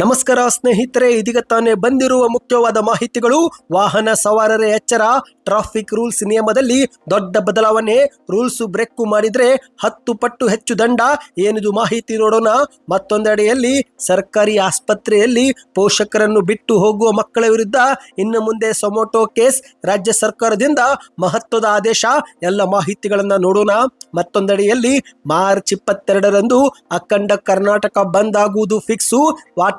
ನಮಸ್ಕಾರ ಸ್ನೇಹಿತರೆ, ಇದೀಗ ತಾನೇ ಬಂದಿರುವ ಮುಖ್ಯವಾದ ಮಾಹಿತಿಗಳು. ವಾಹನ ಸವಾರರ ಎಚ್ಚರ, ಟ್ರಾಫಿಕ್ ರೂಲ್ಸ್ ನಿಯಮದಲ್ಲಿ ದೊಡ್ಡ ಬದಲಾವಣೆ. ರೂಲ್ಸ್ ಬ್ರೇಕ್ ಮಾಡಿದ್ರೆ ಹತ್ತು ಪಟ್ಟು ಹೆಚ್ಚು ದಂಡ. ಏನಿದು ಮಾಹಿತಿ ನೋಡೋಣ. ಮತ್ತೊಂದೆಡೆಯಲ್ಲಿ ಸರ್ಕಾರಿ ಆಸ್ಪತ್ರೆಯಲ್ಲಿ ಪೋಷಕರನ್ನು ಬಿಟ್ಟು ಹೋಗುವ ಮಕ್ಕಳ ವಿರುದ್ಧ ಇನ್ನು ಮುಂದೆ ಸೊಮೋಟೋ ಕೇಸ್. ರಾಜ್ಯ ಸರ್ಕಾರದಿಂದ ಮಹತ್ವದ ಆದೇಶ. ಎಲ್ಲ ಮಾಹಿತಿಗಳನ್ನ ನೋಡೋಣ. ಮತ್ತೊಂದೆಡೆಯಲ್ಲಿ ಮಾರ್ಚ್ ಇಪ್ಪತ್ತೆರಡರಂದು ಅಖಂಡ ಕರ್ನಾಟಕ ಬಂದ್ ಆಗುವುದು ಫಿಕ್ಸು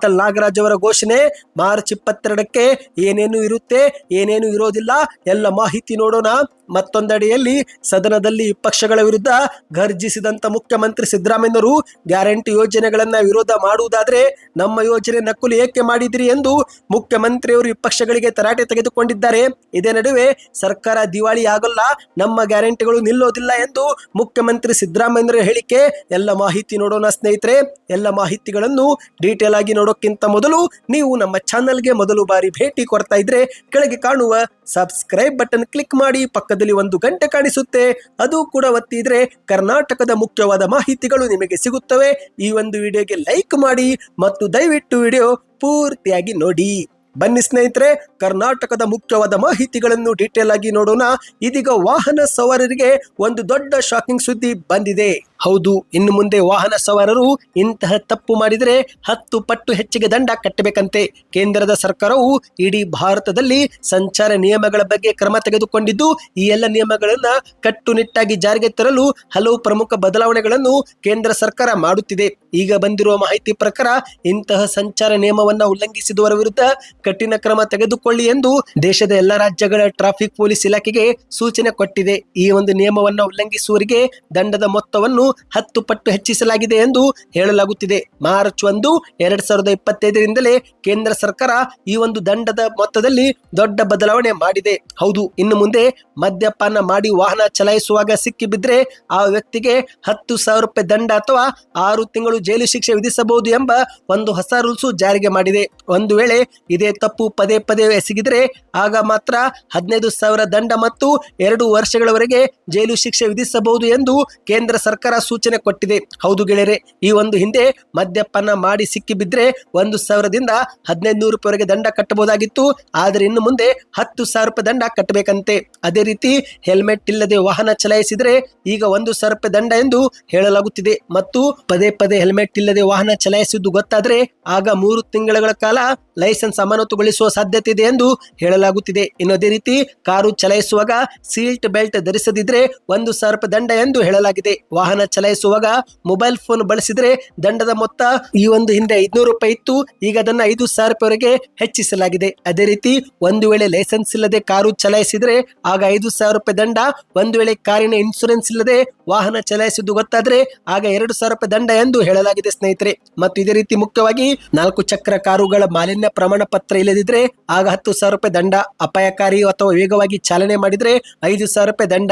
ವಾಟಲ್ ನಾಗರಾಜ್ ಅವರ ಘೋಷಣೆ ಮಾರ್ಚ್ ಇಪ್ಪತ್ತೆರಡಕ್ಕೆ ಏನೇನು ಇರುತ್ತೆ, ಏನೇನು ಇರೋದಿಲ್ಲ, ಎಲ್ಲ ಮಾಹಿತಿ ನೋಡೋಣ. ಮತ್ತೊಂದಡಿಯಲ್ಲಿ ಸದನದಲ್ಲಿ ವಿಪಕ್ಷಗಳ ವಿರುದ್ಧ ಗರ್ಜಿಸಿದಂತ ಮುಖ್ಯಮಂತ್ರಿ ಸಿದ್ದರಾಮಯ್ಯರು ಗ್ಯಾರಂಟಿ ಯೋಜನೆಗಳನ್ನ ವಿರೋಧ ಮಾಡುವುದಾದ್ರೆ ನಮ್ಮ ಯೋಜನೆ ನಕಲು ಏಕೆ ಮಾಡಿದ್ರಿ ಎಂದು ಮುಖ್ಯಮಂತ್ರಿಯವರು ವಿಪಕ್ಷಗಳಿಗೆ ತರಾಟೆ ತೆಗೆದುಕೊಂಡಿದ್ದಾರೆ. ಇದೇ ನಡುವೆ ಸರ್ಕಾರ ದಿವಾಳಿ ಆಗಲ್ಲ, ನಮ್ಮ ಗ್ಯಾರಂಟಿಗಳು ನಿಲ್ಲೋದಿಲ್ಲ ಎಂದು ಮುಖ್ಯಮಂತ್ರಿ ಸಿದ್ದರಾಮಯ್ಯರ ಹೇಳಿಕೆ. ಎಲ್ಲ ಮಾಹಿತಿ ನೋಡೋಣ ಸ್ನೇಹಿತರೆ, ಎಲ್ಲ ಮಾಹಿತಿಗಳನ್ನು ಡೀಟೇಲ್ ಆಗಿ ನೋಡೋಕ್ಕಿಂತ ಮೊದಲು ನೀವು ನಮ್ಮ ಚಾನಲ್ಗೆ ಮೊದಲು ಬಾರಿ ಭೇಟಿ ಕೊಡ್ತಾ ಇದ್ರೆ ಕೆಳಗೆ ಕಾಣುವ ಸಬ್ಸ್ಕ್ರೈಬ್ ಬಟನ್ ಕ್ಲಿಕ್ ಮಾಡಿ ಪಕ್ಕದಲ್ಲಿ ಒಂದು ಗಂಟೆ ಕಾಣಿಸುತ್ತೆ. ಅದು ಕೂಡ ಒತ್ತಿದ್ರೆ ಕರ್ನಾಟಕದ ಮುಖ್ಯವಾದ ಮಾಹಿತಿಗಳು ನಿಮಗೆ ಸಿಗುತ್ತವೆ. ಈ ಒಂದು ವಿಡಿಯೋಗೆ ಲೈಕ್ ಮಾಡಿ ಮತ್ತು ದಯವಿಟ್ಟು ವಿಡಿಯೋ ಪೂರ್ತಿಯಾಗಿ ನೋಡಿ. ಬನ್ನಿ ಸ್ನೇಹಿತರೆ, ಕರ್ನಾಟಕದ ಮುಖ್ಯವಾದ ಮಾಹಿತಿಗಳನ್ನು ಡೀಟೇಲ್ ಆಗಿ ನೋಡೋಣ. ಇದೀಗ ವಾಹನ ಸವಾರರಿಗೆ ಒಂದು ದೊಡ್ಡ ಶಾಕಿಂಗ್ ಸುದ್ದಿ ಬಂದಿದೆ. ಹೌದು, ಇನ್ನು ಮುಂದೆ ವಾಹನ ಸವಾರರು ಇಂತಹ ತಪ್ಪು ಮಾಡಿದರೆ ಹತ್ತು ಪಟ್ಟು ಹೆಚ್ಚಿಗೆ ದಂಡ ಕಟ್ಟಬೇಕಂತೆ. ಕೇಂದ್ರದ ಸರ್ಕಾರವು ಇಡೀ ಭಾರತದಲ್ಲಿ ಸಂಚಾರ ನಿಯಮಗಳ ಬಗ್ಗೆ ಕ್ರಮ ತೆಗೆದುಕೊಂಡಿದ್ದು, ಈ ಎಲ್ಲ ನಿಯಮಗಳನ್ನು ಕಟ್ಟುನಿಟ್ಟಾಗಿ ಜಾರಿಗೆ ತರಲು ಹಲವು ಪ್ರಮುಖ ಬದಲಾವಣೆಗಳನ್ನು ಕೇಂದ್ರ ಸರ್ಕಾರ ಮಾಡುತ್ತಿದೆ. ಈಗ ಬಂದಿರುವ ಮಾಹಿತಿ ಪ್ರಕಾರ, ಇಂತಹ ಸಂಚಾರ ನಿಯಮವನ್ನು ಉಲ್ಲಂಘಿಸಿದವರ ವಿರುದ್ಧ ಕಠಿಣ ಕ್ರಮ ತೆಗೆದುಕೊಳ್ಳಿ ಎಂದು ದೇಶದ ಎಲ್ಲ ರಾಜ್ಯಗಳ ಟ್ರಾಫಿಕ್ ಪೊಲೀಸ್ ಇಲಾಖೆಗೆ ಸೂಚನೆ ಕೊಟ್ಟಿದೆ. ಈ ಒಂದು ನಿಯಮವನ್ನು ಉಲ್ಲಂಘಿಸುವವರಿಗೆ ದಂಡದ ಮೊತ್ತವನ್ನು ಹತ್ತು ಪಟ್ಟು ಹೆಚ್ಚಿಸಲಾಗಿದೆ ಎಂದು ಹೇಳಲಾಗುತ್ತಿದೆ. ಮಾರ್ಚ್ ಒಂದು, ಎರಡ್ ಸಾವಿರದ ಇಪ್ಪತ್ತೈದರಿಂದಲೇ ಕೇಂದ್ರ ಸರ್ಕಾರ ಈ ಒಂದು ದಂಡದ ಮೊತ್ತದಲ್ಲಿ ದೊಡ್ಡ ಬದಲಾವಣೆ ಮಾಡಿದೆ. ಹೌದು, ಇನ್ನು ಮುಂದೆ ಮದ್ಯಪಾನ ಮಾಡಿ ವಾಹನ ಚಲಾಯಿಸುವಾಗ ಸಿಕ್ಕಿಬಿದ್ರೆ ಆ ವ್ಯಕ್ತಿಗೆ ಹತ್ತು ಸಾವಿರ ರೂಪಾಯಿ ದಂಡ ಅಥವಾ ಆರು ತಿಂಗಳು ಜೈಲು ಶಿಕ್ಷೆ ವಿಧಿಸಬಹುದು ಎಂಬ ಒಂದು ಹೊಸ ರೂಲ್ಸು ಜಾರಿಗೆ ಮಾಡಿದೆ. ಒಂದು ವೇಳೆ ಇದೇ ತಪ್ಪು ಪದೇ ಪದೇ ಎಸಗಿದ್ರೆ ಆಗ ಮಾತ್ರ ಹದಿನೈದು ಸಾವಿರ ದಂಡ ಮತ್ತು ಎರಡು ವರ್ಷಗಳವರೆಗೆ ಜೈಲು ಶಿಕ್ಷೆ ವಿಧಿಸಬಹುದು ಎಂದು ಕೇಂದ್ರ ಸರ್ಕಾರ ಸೂಚನೆ ಕೊಟ್ಟಿದೆ. ಹೌದು ಗೆಳೆಯರೆ, ಈ ಒಂದು ಹಿಂದೆ ಮದ್ಯಪಾನ ಮಾಡಿ ಸಿಕ್ಕಿಬಿದ್ರೆ ಒಂದು ಸಾವಿರದಿಂದ ಹದಿನೈದು ನೂರು ರೂಪಾಯಿವರೆಗೆ ದಂಡ ಕಟ್ಟಬಹುದಾಗಿತ್ತು. ಆದರೆ ಇನ್ನು ಮುಂದೆ ಹತ್ತು ಸಾವಿರ ರೂಪಾಯಿ ದಂಡ ಕಟ್ಟಬೇಕಂತೆ. ಅದೇ ರೀತಿ ಹೆಲ್ಮೆಟ್ ಇಲ್ಲದೆ ವಾಹನ ಚಲಾಯಿಸಿದರೆ ಈಗ ಒಂದು ಸಾವಿರ ರೂಪಾಯಿ ದಂಡ ಎಂದು ಹೇಳಲಾಗುತ್ತಿದೆ. ಮತ್ತು ಪದೇ ಪದೇ ಹೆಲ್ಮೆಟ್ ಇಲ್ಲದೆ ವಾಹನ ಚಲಾಯಿಸಿದ್ದು ಗೊತ್ತಾದ್ರೆ ಆಗ ಮೂರು ತಿಂಗಳ ಕಾಲ ಲೈಸೆನ್ಸ್ ಅಮಾನತುಗೊಳಿಸುವ ಸಾಧ್ಯತೆ ಇದೆ ಎಂದು ಹೇಳಲಾಗುತ್ತಿದೆ. ಇನ್ನು ಅದೇ ರೀತಿ ಕಾರು ಚಲಾಯಿಸುವಾಗ ಸೀಟ್ ಬೆಲ್ಟ್ ಧರಿಸದಿದ್ರೆ ಒಂದು ಸಾವಿರ ರೂಪಾಯಿ ದಂಡ ಎಂದು ಹೇಳಲಾಗಿದೆ. ವಾಹನ ಚಲಾಯಿಸುವಾಗ ಮೊಬೈಲ್ ಫೋನ್ ಬಳಸಿದ್ರೆ ದಂಡದ ಮೊತ್ತ ಈ ಒಂದು ಹಿಂದೆ ಐದ್ನೂರು ರೂಪಾಯಿ ಇತ್ತು. ಈಗ ಅದನ್ನ ಐದು ಸಾವಿರ ರೂಪಾಯಿವರೆಗೆ ಹೆಚ್ಚಿಸಲಾಗಿದೆ. ಅದೇ ರೀತಿ ಒಂದು ವೇಳೆ ಲೈಸೆನ್ಸ್ ಇಲ್ಲದೆ ಕಾರು ಚಲಾಯಿಸಿದ್ರೆ ಆಗ ಐದು ಸಾವಿರ ರೂಪಾಯಿ ದಂಡ, ಒಂದು ವೇಳೆ ಕಾರಿನ ಇನ್ಶೂರೆನ್ಸ್ ಇಲ್ಲದೆ ವಾಹನ ಚಲಾಯಿಸಿದ್ದು ಗೊತ್ತಾದ್ರೆ ಆಗ ಎರಡು ಸಾವಿರ ರೂಪಾಯಿ ದಂಡ ಎಂದು ಹೇಳಲಾಗಿದೆ ಸ್ನೇಹಿತರೆ. ಮತ್ತು ಇದೇ ರೀತಿ ಮುಖ್ಯವಾಗಿ ನಾಲ್ಕು ಚಕ್ರ ಕಾರುಗಳ ಮಾಲಿನ್ಯ ಪ್ರಮಾಣ ಪತ್ರ ಇಲ್ಲದಿದ್ರೆ ಆಗ ಹತ್ತು ಸಾವಿರ ರೂಪಾಯಿ ದಂಡ, ಅಪಾಯಕಾರಿ ಅಥವಾ ವೇಗವಾಗಿ ಚಾಲನೆ ಮಾಡಿದ್ರೆ ಐದು ಸಾವಿರ ರೂಪಾಯಿ ದಂಡ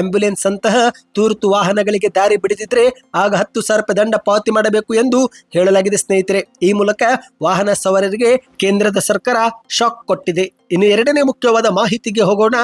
ಆಂಬ್ಯುಲೆನ್ಸ್ ಅಂತಹ ತುರ್ತು ವಾಹನಗಳಿಗೆ ದಾರಿ ಬಿಡಿದಿದ್ರೆ ಆಗ ಹತ್ತು ಸಾವಿರ ದಂಡ ಪಾವತಿ ಮಾಡಬೇಕು ಎಂದು ಹೇಳಲಾಗಿದೆ ಸ್ನೇಹಿತರೆ. ಈ ಮೂಲಕ ವಾಹನ ಸವಾರರಿಗೆ ಕೇಂದ್ರದ ಸರ್ಕಾರ ಶಾಕ್ ಕೊಟ್ಟಿದೆ. ಇನ್ನು ಎರಡನೇ ಮುಖ್ಯವಾದ ಮಾಹಿತಿಗೆ ಹೋಗೋಣ.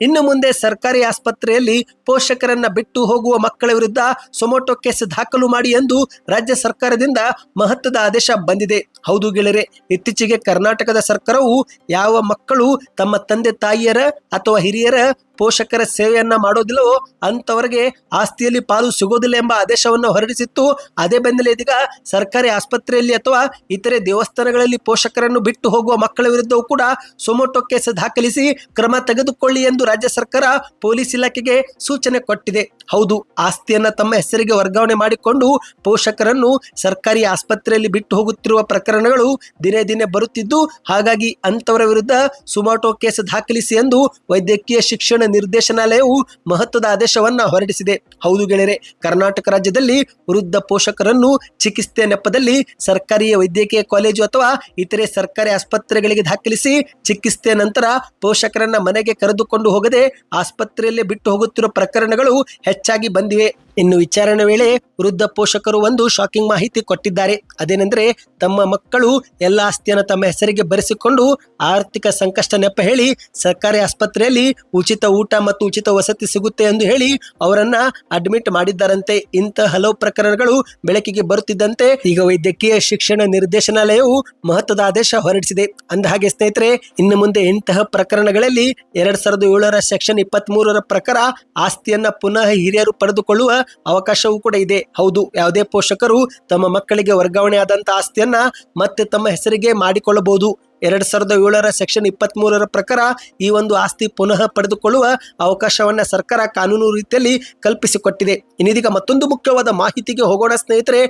ಇನ್ನು ಮುಂದೆ ಸರ್ಕಾರಿ ಆಸ್ಪತ್ರೆಯಲ್ಲಿ ಪೋಷಕರನ್ನ ಬಿಟ್ಟು ಹೋಗುವ ಮಕ್ಕಳ ವಿರುದ್ಧ ಸೊಮೊಟೊ ಕೇಸ್ ದಾಖಲು ಮಾಡಿ ಎಂದು ರಾಜ್ಯ ಸರ್ಕಾರದಿಂದ ಮಹತ್ವದ ಆದೇಶ ಬಂದಿದೆ. ಹೌದು ಗೆಳೆಯರೆ, ಇತ್ತೀಚೆಗೆ ಕರ್ನಾಟಕದ ಸರ್ಕಾರವು ಯಾವ ಮಕ್ಕಳು ತಮ್ಮ ತಂದೆ ತಾಯಿಯರ ಅಥವಾ ಹಿರಿಯರ ಪೋಷಕರ ಸೇವೆಯನ್ನ ಮಾಡೋದಿಲ್ಲವೋ ಅಂತವರಿಗೆ ಆಸ್ತಿಯಲ್ಲಿ ಪಾಲು ಸಿಗೋದಿಲ್ಲ ಎಂಬ ಆದೇಶವನ್ನು ಹೊರಡಿಸಿತ್ತು. ಅದೇ ಬೆನ್ನಲ್ಲೇ ಇದೀಗ ಸರ್ಕಾರಿ ಆಸ್ಪತ್ರೆಯಲ್ಲಿ ಅಥವಾ ಇತರೆ ದೇವಸ್ಥಾನಗಳಲ್ಲಿ ಪೋಷಕರನ್ನು ಬಿಟ್ಟು ಹೋಗುವ ಮಕ್ಕಳ ವಿರುದ್ಧವೂ ಕೂಡ ಸೊಮೊಟೊ ಕೇಸ್ ದಾಖಲಿಸಿ ಕ್ರಮ ತೆಗೆದುಕೊಳ್ಳಿ ಎಂದು ರಾಜ್ಯ ಸರ್ಕಾರ ಪೊಲೀಸ್ ಇಲಾಖೆಗೆ ಸೂಚನೆ ಕೊಟ್ಟಿದೆ. ಹೌದು, ಆಸ್ತಿಯನ್ನ ತಮ್ಮ ಹೆಸರಿಗೆ ವರ್ಗಾವಣೆ ಮಾಡಿಕೊಂಡು ಪೋಷಕರನ್ನು ಸರ್ಕಾರಿ ಆಸ್ಪತ್ರೆಯಲ್ಲಿ ಬಿಟ್ಟು ಹೋಗುತ್ತಿರುವ ಪ್ರಕರಣಗಳು ದಿನೇ ದಿನೇ ಬರುತ್ತಿದ್ದು, ಹಾಗಾಗಿ ಅಂತವರ ವಿರುದ್ಧ ಸುಮೋಟೋ ಕೇಸ್ ದಾಖಲಿಸಿ ಎಂದು ವೈದ್ಯಕೀಯ ಶಿಕ್ಷಣ ನಿರ್ದೇಶನಾಲಯವು ಮಹತ್ವದ ಆದೇಶವನ್ನ ಹೊರಡಿಸಿದೆ. ಹೌದು ಗೆಳೆಯರೆ, ಕರ್ನಾಟಕ ರಾಜ್ಯದಲ್ಲಿ ವೃದ್ಧ ಪೋಷಕರನ್ನು ಚಿಕಿತ್ಸೆ ನೆಪದಲ್ಲಿ ಸರ್ಕಾರಿ ವೈದ್ಯಕೀಯ ಕಾಲೇಜು ಅಥವಾ ಇತರೆ ಸರ್ಕಾರಿ ಆಸ್ಪತ್ರೆಗಳಿಗೆ ದಾಖಲಿಸಿ ಚಿಕಿತ್ಸೆ ನಂತರ ಪೋಷಕರನ್ನ ಮನೆಗೆ ಕರೆದುಕೊಂಡು ಹೋಗದೆ ಆಸ್ಪತ್ರೆಯಲ್ಲೇ ಬಿಟ್ಟು ಹೋಗುತ್ತಿರುವ ಪ್ರಕರಣಗಳು ಹೆಚ್ಚಾಗಿ ಬಂದಿವೆ. ಇನ್ನು ವಿಚಾರಣೆ ವೇಳೆ ವೃದ್ಧ ಪೋಷಕರು ಒಂದು ಶಾಕಿಂಗ್ ಮಾಹಿತಿ ಕೊಟ್ಟಿದ್ದಾರೆ. ಅದೇನೆಂದ್ರೆ ತಮ್ಮ ಮಕ್ಕಳು ಎಲ್ಲ ಆಸ್ತಿಯನ್ನು ತಮ್ಮ ಹೆಸರಿಗೆ ಬರೆಸಿಕೊಂಡು ಆರ್ಥಿಕ ಸಂಕಷ್ಟ ನೆಪ ಹೇಳಿ ಸರ್ಕಾರಿ ಆಸ್ಪತ್ರೆಯಲ್ಲಿ ಉಚಿತ ಊಟ ಮತ್ತು ಉಚಿತ ವಸತಿ ಸಿಗುತ್ತೆ ಎಂದು ಹೇಳಿ ಅವರನ್ನ ಅಡ್ಮಿಟ್ ಮಾಡಿದ್ದಾರಂತೆ. ಇಂತಹ ಹಲವು ಪ್ರಕರಣಗಳು ಬೆಳಕಿಗೆ ಬರುತ್ತಿದ್ದಂತೆ ಈಗ ವೈದ್ಯಕೀಯ ಶಿಕ್ಷಣ ನಿರ್ದೇಶನಾಲಯವು ಮಹತ್ವದ ಆದೇಶ ಹೊರಡಿಸಿದೆ. ಅಂದಹಾಗೆ ಸ್ನೇಹಿತರೆ, ಇನ್ನು ಮುಂದೆ ಇಂತಹ ಪ್ರಕರಣಗಳಲ್ಲಿ ಎರಡ್ ಸಾವಿರದ ಏಳರ ಸೆಕ್ಷನ್ ಇಪ್ಪತ್ತ್ ಮೂರರ ಪ್ರಕಾರ ಆಸ್ತಿಯನ್ನ ಪುನಃ ಹಿರಿಯರು ಪಡೆದುಕೊಳ್ಳುವ ಅವಕಾಶವೂ ಕೂಡ ಇದೆ. ಹೌದು, ಯಾವುದೇ ಪೋಷಕರು ತಮ್ಮ ಮಕ್ಕಳಿಗೆ ವರ್ಗಾವಣೆ ಆದಂತ ಆಸ್ತಿಯನ್ನ ಮತ್ತೆ ತಮ್ಮ ಹೆಸರಿಗೆ ಮಾಡಿಕೊಳ್ಳಬಹುದು. ಎರಡ್ ಸಾವಿರದ ಏಳರ ಸೆಕ್ಷನ್ ಇಪ್ಪತ್ತ್ ಮೂರರ ಪ್ರಕಾರ ಈ ಒಂದು ಆಸ್ತಿ ಪುನಃ ಪಡೆದುಕೊಳ್ಳುವ ಅವಕಾಶವನ್ನ ಸರ್ಕಾರ ಕಾನೂನು ರೀತಿಯಲ್ಲಿ ಕಲ್ಪಿಸಿಕೊಟ್ಟಿದೆ. ಇನ್ನಿದೀಗ ಮತ್ತೊಂದು ಮುಖ್ಯವಾದ ಮಾಹಿತಿಗೆ ಹೋಗೋಣ ಸ್ನೇಹಿತರೆ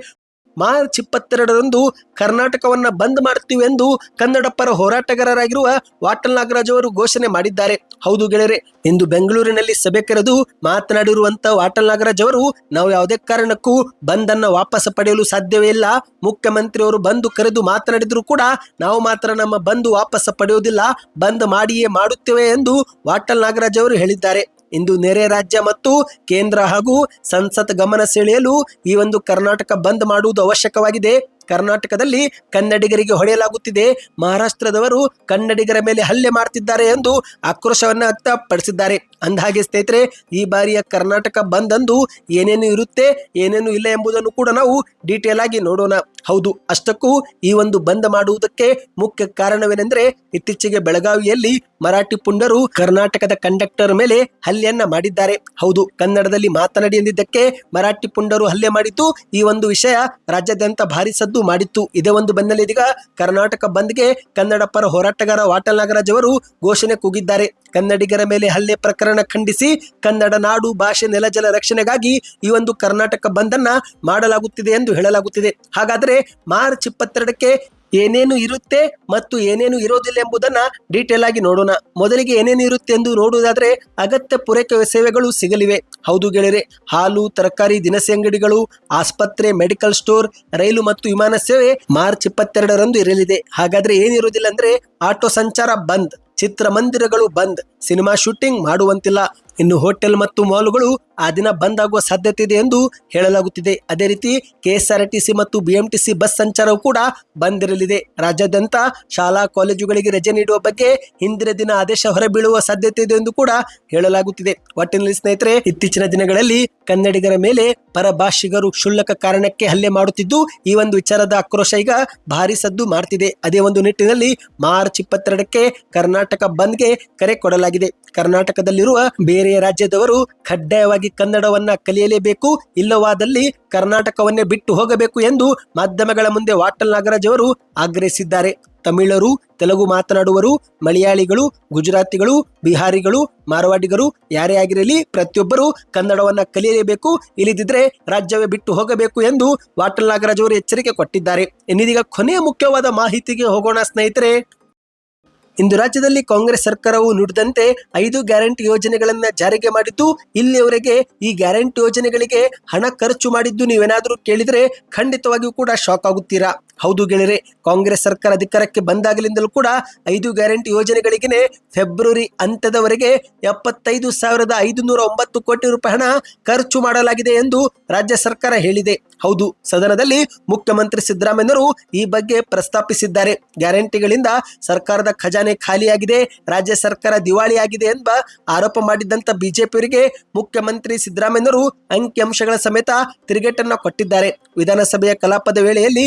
ಮಾರ್ಚ್ ಇಪ್ಪತ್ತೆರಡರಂದು ಕರ್ನಾಟಕವನ್ನ ಬಂದ್ ಮಾಡ್ತೀವಿ ಎಂದು ಕನ್ನಡ ಪರ ಹೋರಾಟಗಾರರಾಗಿರುವ ವಾಟಲ್ ನಾಗರಾಜ್ ಅವರು ಘೋಷಣೆ ಮಾಡಿದ್ದಾರೆ. ಹೌದು ಗೆಳೆಯರೆ, ಇಂದು ಬೆಂಗಳೂರಿನಲ್ಲಿ ಸಭೆ ಕರೆದು ಮಾತನಾಡಿರುವಂತ ವಾಟಲ್ ನಾಗರಾಜ್ ಅವರು, ನಾವು ಯಾವುದೇ ಕಾರಣಕ್ಕೂ ಬಂದ್ ಅನ್ನ ವಾಪಸ್ ಪಡೆಯಲು ಸಾಧ್ಯವೇ ಇಲ್ಲ. ಮುಖ್ಯಮಂತ್ರಿ ಅವರು ಬಂದು ಕರೆದು ಮಾತನಾಡಿದ್ರು ಕೂಡ ನಾವು ಮಾತ್ರ ನಮ್ಮ ಬಂದು ವಾಪಸ್ ಪಡೆಯುವುದಿಲ್ಲ. ಬಂದ್ ಮಾಡಿಯೇ ಮಾಡುತ್ತೇವೆ ಎಂದು ವಾಟಲ್ ನಾಗರಾಜ್ ಅವರು ಹೇಳಿದ್ದಾರೆ. ಇಂದು ನೆರೆ ರಾಜ್ಯ ಮತ್ತು ಕೇಂದ್ರ ಹಾಗೂ ಸಂಸತ್ ಗಮನ ಸೆಳೆಯಲು ಈ ಒಂದು ಕರ್ನಾಟಕ ಬಂದ್ ಮಾಡುವುದು ಅವಶ್ಯಕವಾಗಿದೆ. ಕರ್ನಾಟಕದಲ್ಲಿ ಕನ್ನಡಿಗರಿಗೆ ಹೊಡೆಯಲಾಗುತ್ತಿದೆ. ಮಹಾರಾಷ್ಟ್ರದವರು ಕನ್ನಡಿಗರ ಮೇಲೆ ಹಲ್ಲೆ ಮಾಡ್ತಿದ್ದಾರೆ ಎಂದು ಆಕ್ರೋಶವನ್ನ ವ್ಯಕ್ತಪಡಿಸಿದ್ದಾರೆ. ಅಂದಹಾಗೆ ಸ್ನೇಹಿತರೆ, ಈ ಬಾರಿಯ ಕರ್ನಾಟಕ ಬಂದ್ ಅಂದು ಏನೇನು ಇರುತ್ತೆ, ಏನೇನು ಇಲ್ಲ ಎಂಬುದನ್ನು ಕೂಡ ನಾವು ಡೀಟೇಲ್ ಆಗಿ ನೋಡೋಣ. ಹೌದು, ಅಷ್ಟಕ್ಕೂ ಈ ಒಂದು ಬಂದ್ ಮಾಡುವುದಕ್ಕೆ ಮುಖ್ಯ ಕಾರಣವೇನೆಂದರೆ, ಇತ್ತೀಚೆಗೆ ಬೆಳಗಾವಿಯಲ್ಲಿ ಮರಾಠಿ ಪುಂಡರು ಕರ್ನಾಟಕದ ಕಂಡಕ್ಟರ್ ಮೇಲೆ ಹಲ್ಲೆಯನ್ನ ಮಾಡಿದ್ದಾರೆ. ಹೌದು, ಕನ್ನಡದಲ್ಲಿ ಮಾತನಾಡಿ ಎಂದಿದ್ದಕ್ಕೆ ಮರಾಠಿ ಪುಂಡರು ಹಲ್ಲೆ ಮಾಡಿದ್ದು ಈ ಒಂದು ವಿಷಯ ರಾಜ್ಯಾದ್ಯಂತ ಭಾರಿ ಮಾಡಿತ್ತು. ಇದೇ ಒಂದು ಬೆನ್ನಲ್ಲೇ ಇದೀಗ ಕರ್ನಾಟಕ ಬಂದ್ಗೆ ಕನ್ನಡ ಪರ ಹೋರಾಟಗಾರ ವಾಟಲ್ ನಾಗರಾಜ್ ಅವರು ಘೋಷಣೆ ಕೂಗಿದ್ದಾರೆ. ಕನ್ನಡಿಗರ ಮೇಲೆ ಹಲ್ಲೆ ಪ್ರಕರಣ ಖಂಡಿಸಿ ಕನ್ನಡ ನಾಡು, ಭಾಷೆ ನೆಲಜಲ ರಕ್ಷಣೆಗಾಗಿ ಈ ಒಂದು ಕರ್ನಾಟಕ ಬಂದನ್ನ ಮಾಡಲಾಗುತ್ತಿದೆ ಎಂದು ಹೇಳಲಾಗುತ್ತಿದೆ. ಹಾಗಾದ್ರೆ ಮಾರ್ಚ್ ಇಪ್ಪತ್ತೆರಡಕ್ಕೆ ಏನೇನು ಇರುತ್ತೆ ಮತ್ತು ಏನೇನು ಇರೋದಿಲ್ಲ ಎಂಬುದನ್ನ ಡೀಟೇಲ್ ಆಗಿ ನೋಡೋಣ. ಮೊದಲಿಗೆ ಏನೇನು ಇರುತ್ತೆ ಎಂದು ನೋಡುವುದಾದ್ರೆ ಅಗತ್ಯ ಪೂರೈಕೆ ಸೇವೆಗಳು ಸಿಗಲಿವೆ. ಹೌದು ಗೆಳೆಯರೆ, ಹಾಲು, ತರಕಾರಿ, ದಿನಸಿ ಅಂಗಡಿಗಳು, ಆಸ್ಪತ್ರೆ ಮೆಡಿಕಲ್ ಸ್ಟೋರ್ ರೈಲು ಮತ್ತು ವಿಮಾನ ಸೇವೆ ಮಾರ್ಚ್ ಇಪ್ಪತ್ತೆರಡರಂದು ಇರಲಿದೆ. ಹಾಗಾದ್ರೆ ಏನಿರುವುದಿಲ್ಲ ಅಂದ್ರೆ ಆಟೋ ಸಂಚಾರ ಬಂದ್, ಚಿತ್ರಮಂದಿರಗಳು ಬಂದ್, ಸಿನಿಮಾ ಶೂಟಿಂಗ್ ಮಾಡುವಂತಿಲ್ಲ. ಇನ್ನು ಹೋಟೆಲ್ ಮತ್ತು ಮಾಲ್ಗಳು ಆ ದಿನ ಬಂದ್ ಆಗುವ ಸಾಧ್ಯತೆ ಇದೆ ಎಂದು ಹೇಳಲಾಗುತ್ತಿದೆ. ಅದೇ ರೀತಿ ಕೆಎಸ್ಆರ್ಟಿಸಿ ಮತ್ತು ಬಿಎಂಟಿಸಿ ಬಸ್ ಸಂಚಾರವು ಕೂಡ ಬಂದ್ ಇರಲಿದೆ ರಾಜ್ಯಾದ್ಯಂತ ಶಾಲಾ ಕಾಲೇಜುಗಳಿಗೆ ರಜೆ ನೀಡುವ ಬಗ್ಗೆ ಹಿಂದಿನ ದಿನ ಆದೇಶ ಹೊರಬೀಳುವ ಸಾಧ್ಯತೆ ಇದೆ ಎಂದು ಕೂಡ ಹೇಳಲಾಗುತ್ತಿದೆ. ಒಟ್ಟಿನಲ್ಲಿ ಸ್ನೇಹಿತರೆ, ಇತ್ತೀಚಿನ ದಿನಗಳಲ್ಲಿ ಕನ್ನಡಿಗರ ಮೇಲೆ ಪರಭಾಷಿಗರು ಕ್ಷುಲ್ಲಕ ಕಾರಣಕ್ಕೆ ಹಲ್ಲೆ ಮಾಡುತ್ತಿದ್ದು, ಈ ಒಂದು ವಿಚಾರದ ಆಕ್ರೋಶ ಈಗ ಭಾರಿ ಸದ್ದು ಮಾಡ್ತಿದೆ. ಅದೇ ಒಂದು ನಿಟ್ಟಿನಲ್ಲಿ ಮಾರ್ಚ್ ಇಪ್ಪತ್ತೆರಡಕ್ಕೆ ಕರ್ನಾಟಕ ಬಂದ್ಗೆ ಕರೆ ಕೊಡಲಾಗಿದೆ. ಕರ್ನಾಟಕದಲ್ಲಿರುವ ಬೇರೆ ರಾಜ್ಯದವರು ಕಡ್ಡಾಯವಾಗಿ ಕನ್ನಡವನ್ನ ಕಲಿಯಲೇಬೇಕು, ಇಲ್ಲವಾದಲ್ಲಿ ಕರ್ನಾಟಕವನ್ನೇ ಬಿಟ್ಟು ಹೋಗಬೇಕು ಎಂದು ಮಾಧ್ಯಮಗಳ ಮುಂದೆ ವಾಟಲ್ ನಾಗರಾಜ್ ಅವರು ಆಗ್ರಹಿಸಿದ್ದಾರೆ. ತಮಿಳರು, ತೆಲುಗು ಮಾತನಾಡುವರು ಮಲಯಾಳಿಗಳು, ಗುಜರಾತಿಗಳು, ಬಿಹಾರಿಗಳು, ಮಾರವಾಡಿಗರು ಯಾರೇ ಆಗಿರಲಿ ಪ್ರತಿಯೊಬ್ಬರು ಕನ್ನಡವನ್ನ ಕಲಿಯಲೇಬೇಕು, ಇಲ್ಲದಿದ್ರೆ ರಾಜ್ಯವೇ ಬಿಟ್ಟು ಹೋಗಬೇಕು ಎಂದು ವಾಟಲ್ ನಾಗರಾಜ್ ಅವರು ಎಚ್ಚರಿಕೆ ಕೊಟ್ಟಿದ್ದಾರೆ. ಇನ್ನಿದೀಗ ಕೊನೆಯ ಮುಖ್ಯವಾದ ಮಾಹಿತಿಗೆ ಹೋಗೋಣ ಸ್ನೇಹಿತರೆ. ಇಂದು ರಾಜ್ಯದಲ್ಲಿ ಕಾಂಗ್ರೆಸ್ ಸರ್ಕಾರವು ನುಡಿದಂತೆ ಐದು ಗ್ಯಾರಂಟಿ ಯೋಜನೆಗಳನ್ನ ಜಾರಿಗೆ ಮಾಡಿದ್ದು ಇಲ್ಲಿಯವರೆಗೆ ಈ ಗ್ಯಾರಂಟಿ ಯೋಜನೆಗಳಿಗೆ ಹಣ ಖರ್ಚು ಮಾಡಿದ್ದು ನೀವೇನಾದರೂ ಕೇಳಿದ್ರೆ ಖಂಡಿತವಾಗಿಯೂ ಕೂಡ ಶಾಕ್ ಆಗುತ್ತೀರಾ? ಹೌದು ಗೆಳೆಯರೆ, ಕಾಂಗ್ರೆಸ್ ಸರ್ಕಾರ ಅಧಿಕಾರಕ್ಕೆ ಬಂದಾಗಲಿಂದಲೂ ಕೂಡ ಐದು ಗ್ಯಾರಂಟಿ ಯೋಜನೆಗಳಿಗೆ ಫೆಬ್ರವರಿ ಅಂತ್ಯದವರೆಗೆ ಎಪ್ಪತ್ತೈದು ಸಾವಿರದ ಐದುನೂರ ಒಂಬತ್ತು ಕೋಟಿ ರೂಪಾಯಿ ಹಣ ಖರ್ಚು ಮಾಡಲಾಗಿದೆ ಎಂದು ರಾಜ್ಯ ಸರ್ಕಾರ ಹೇಳಿದೆ. ಹೌದು, ಸದನದಲ್ಲಿ ಮುಖ್ಯಮಂತ್ರಿ ಸಿದ್ದರಾಮಯ್ಯರು ಈ ಬಗ್ಗೆ ಪ್ರಸ್ತಾಪಿಸಿದ್ದಾರೆ. ಗ್ಯಾರಂಟಿಗಳಿಂದ ಸರ್ಕಾರದ ಖಜಾನೆ ಖಾಲಿಯಾಗಿದೆ, ರಾಜ್ಯ ಸರ್ಕಾರ ದಿವಾಳಿಯಾಗಿದೆ ಎಂಬ ಆರೋಪ ಮಾಡಿದ್ದಂತ ಬಿಜೆಪಿಯವರಿಗೆ ಮುಖ್ಯಮಂತ್ರಿ ಸಿದ್ದರಾಮಯ್ಯರು ಅಂಕಿಅಂಶಗಳ ಸಮೇತ ತಿರುಗೇಟನ್ನು ಕೊಟ್ಟಿದ್ದಾರೆ. ವಿಧಾನಸಭೆಯ ಕಲಾಪದ ವೇಳೆಯಲ್ಲಿ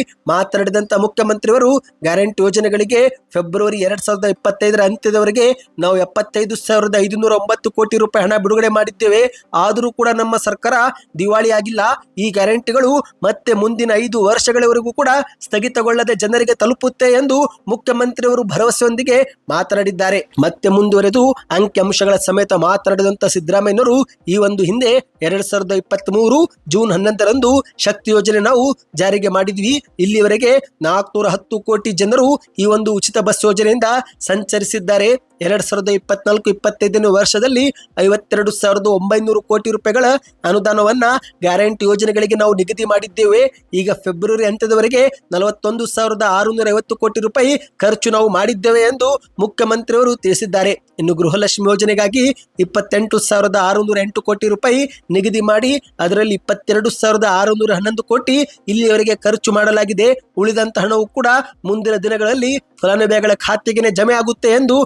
ಮಾತನಾಡಿದಂತ ಮುಖ್ಯಮಂತ್ರಿಯವರು ಗ್ಯಾರಂಟಿ ಯೋಜನೆಗಳಿಗೆ ಫೆಬ್ರವರಿ ಎರಡ್ ಸಾವಿರದ ಇಪ್ಪತ್ತೈದರ ಅಂತ್ಯದವರೆಗೆ ನಾವು ಎಪ್ಪತ್ತೈದು ಸಾವಿರದ ಐದುನೂರ ಒಂಬತ್ತು ಕೋಟಿ ರೂಪಾಯಿ ಹಣ ಬಿಡುಗಡೆ ಮಾಡಿದ್ದೇವೆ. ಆದರೂ ಕೂಡ ನಮ್ಮ ಸರ್ಕಾರ ದಿವಾಳಿಯಾಗಿಲ್ಲ ಈ ಗ್ಯಾರಂಟಿಗಳು ಮತ್ತೆ ಮುಂದಿನ ಐದು ವರ್ಷಗಳವರೆಗೂ ಕೂಡ ಸ್ಥಗಿತಗೊಳ್ಳದೆ ಜನರಿಗೆ ತಲುಪುತ್ತೆ ಎಂದು ಮುಖ್ಯಮಂತ್ರಿಯವರು ಭರವಸೆಯೊಂದಿಗೆ ಮಾತನಾಡಿದ್ದಾರೆ. ಮತ್ತೆ ಮುಂದುವರೆದು ಅಂಕಿಅಂಶಗಳ ಸಮೇತ ಮಾತನಾಡಿದಂತ ಸಿದ್ದರಾಮಯ್ಯನವರು ಈ ಒಂದು ಹಿಂದೆ ಎರಡ್ ಸಾವಿರದ ಇಪ್ಪತ್ತ್ ಮೂರು ಜೂನ್ ಹನ್ನೊಂದರಂದು ಶಕ್ತಿ ಯೋಜನೆ ನಾವು ಜಾರಿಗೆ ಮಾಡಿದ್ವಿ. ಇಲ್ಲಿವರೆಗೆ ನಾಲ್ಕುನೂರ ಹತ್ತು ಕೋಟಿ ಜನರು ಈ ಒಂದು ಉಚಿತ ಬಸ್ ಯೋಜನೆಯಿಂದ ಸಂಚರಿಸಿದ್ದಾರೆ. ಎರಡ್ ಸಾವಿರದ ಇಪ್ಪತ್ನಾಲ್ಕು, ಇಪ್ಪತ್ತೈದನೇ ವರ್ಷದಲ್ಲಿ ಐವತ್ತೆರಡು ಸಾವಿರದ ಒಂಬೈನೂರು ಕೋಟಿ ರೂಪಾಯಿಗಳ ಅನುದಾನವನ್ನ ಗ್ಯಾರಂಟಿ ಯೋಜನೆಗಳಿಗೆ ನಾವು ನಿಗದಿ ಮಾಡಿದ್ದೇವೆ. ಈಗ ಫೆಬ್ರವರಿ ಅಂತ್ಯದವರೆಗೆ ನಲವತ್ತೊಂದು ಸಾವಿರದ ಆರುನೂರ ಐವತ್ತು ಕೋಟಿ ರೂಪಾಯಿ ಖರ್ಚು ನಾವು ಮಾಡಿದ್ದೇವೆ ಎಂದು ಮುಖ್ಯಮಂತ್ರಿಯವರು ತಿಳಿಸಿದ್ದಾರೆ. ಇನ್ನು ಗೃಹಲಕ್ಷ್ಮಿ ಯೋಜನೆಗಾಗಿ ಇಪ್ಪತ್ತೆಂಟು ಸಾವಿರದ ಆರುನೂರ ಎಂಟು ಕೋಟಿ ರೂಪಾಯಿ ನಿಗದಿ ಮಾಡಿ, ಅದರಲ್ಲಿ ಇಪ್ಪತ್ತೆರಡು ಸಾವಿರದ ಆರುನೂರ ಹನ್ನೊಂದು ಕೋಟಿ ಇಲ್ಲಿಯವರೆಗೆ ಖರ್ಚು ಮಾಡಲಾಗಿದೆ. ಉಳಿದಂತ ಹಣವು ಕೂಡ ಮುಂದಿನ ದಿನಗಳಲ್ಲಿ ಫಲಾನುಭವಿಗಳ ಖಾತೆಗೆ ಜಮೆ ಆಗುತ್ತೆ ಎಂದು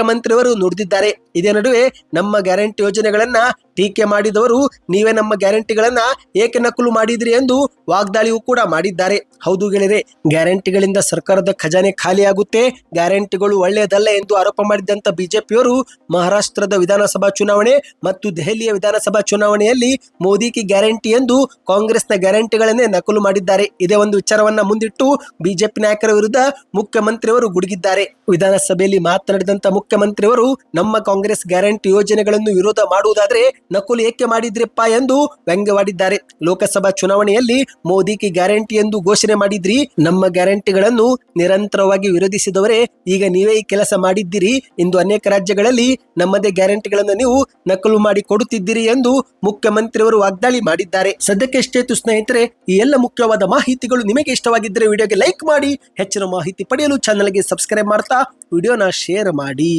ಮುಖ್ಯಮಂತ್ರಿಯವರು ನುಡಿದಿದ್ದಾರೆ. ಇದೇ ನಡುವೆ ನಮ್ಮ ಗ್ಯಾರಂಟಿ ಯೋಜನೆಗಳನ್ನ ಟೀಕೆ ಮಾಡಿದವರು ನೀವೇ ನಮ್ಮ ಗ್ಯಾರಂಟಿಗಳನ್ನ ಏಕೆ ನಕಲು ಮಾಡಿದ್ರಿ ಎಂದು ವಾಗ್ದಾಳಿಯೂ ಕೂಡ ಮಾಡಿದ್ದಾರೆ. ಹೌದು ಗೆಳೆಯರೆ, ಗ್ಯಾರಂಟಿಗಳಿಂದ ಸರ್ಕಾರದ ಖಜಾನೆ ಖಾಲಿಯಾಗುತ್ತೆ ಗ್ಯಾರಂಟಿಗಳು ಒಳ್ಳೆಯದಲ್ಲ ಎಂದು ಆರೋಪ ಮಾಡಿದಂತ ಬಿಜೆಪಿಯವರು ಮಹಾರಾಷ್ಟ್ರದ ವಿಧಾನಸಭಾ ಚುನಾವಣೆ ಮತ್ತು ದೆಹಲಿಯ ವಿಧಾನಸಭಾ ಚುನಾವಣೆಯಲ್ಲಿ ಮೋದಿ ಕಿ ಗ್ಯಾರಂಟಿ ಎಂದು ಕಾಂಗ್ರೆಸ್ನ ಗ್ಯಾರಂಟಿಗಳನ್ನೇ ನಕಲು ಮಾಡಿದ್ದಾರೆ. ಇದೇ ಒಂದು ವಿಚಾರವನ್ನ ಮುಂದಿಟ್ಟು ಬಿಜೆಪಿ ನಾಯಕರ ವಿರುದ್ಧ ಮುಖ್ಯಮಂತ್ರಿಯವರು ಗುಡುಗಿದ್ದಾರೆ. ವಿಧಾನಸಭೆಯಲ್ಲಿ ಮಾತನಾಡಿದಂತ ಮುಖ್ಯಮಂತ್ರಿಯವರು, ನಮ್ಮ ಕಾಂಗ್ರೆಸ್ ಗ್ಯಾರಂಟಿ ಯೋಜನೆಗಳನ್ನು ವಿರೋಧ ಮಾಡುವುದಾದ್ರೆ ನಕಲು ಏಕೆ ಮಾಡಿದ್ರಿಪ್ಪ ಎಂದು ವ್ಯಂಗ್ಯವಾಡಿದ್ದಾರೆ. ಲೋಕಸಭಾ ಚುನಾವಣೆಯಲ್ಲಿ ಮೋದಿ ಕಿ ಗ್ಯಾರಂಟಿ ಎಂದು ಘೋಷಣೆ ಮಾಡಿದ್ರಿ. ನಮ್ಮ ಗ್ಯಾರಂಟಿಗಳನ್ನು ನಿರಂತರವಾಗಿ ವಿರೋಧಿಸಿದವರೇ, ಈಗ ನೀವೇ ಈ ಕೆಲಸ ಮಾಡಿದ್ದೀರಿ. ಇಂದು ಅನೇಕ ರಾಜ್ಯಗಳಲ್ಲಿ ನಮ್ಮದೇ ಗ್ಯಾರಂಟಿಗಳನ್ನು ನೀವು ನಕಲು ಮಾಡಿ ಕೊಡುತ್ತಿದ್ದೀರಿ ಎಂದು ಮುಖ್ಯಮಂತ್ರಿಯವರು ವಾಗ್ದಾಳಿ ಮಾಡಿದ್ದಾರೆ. ಸದ್ಯಕ್ಕೆ ಸ್ನೇಹಿತರೆ ಈ ಎಲ್ಲ ಮುಖ್ಯವಾದ ಮಾಹಿತಿಗಳು ನಿಮಗೆ ಇಷ್ಟವಾಗಿದ್ದರೆ ವಿಡಿಯೋಗೆ ಲೈಕ್ ಮಾಡಿ, ಹೆಚ್ಚಿನ ಮಾಹಿತಿ ಪಡೆಯಲು ಚಾನಲ್ಗೆ ಸಬ್ಸ್ಕ್ರೈಬ್ ಮಾಡ್ತಾ, ವಿಡಿಯೋನ ಶೇರ್ ಮಾಡಿ.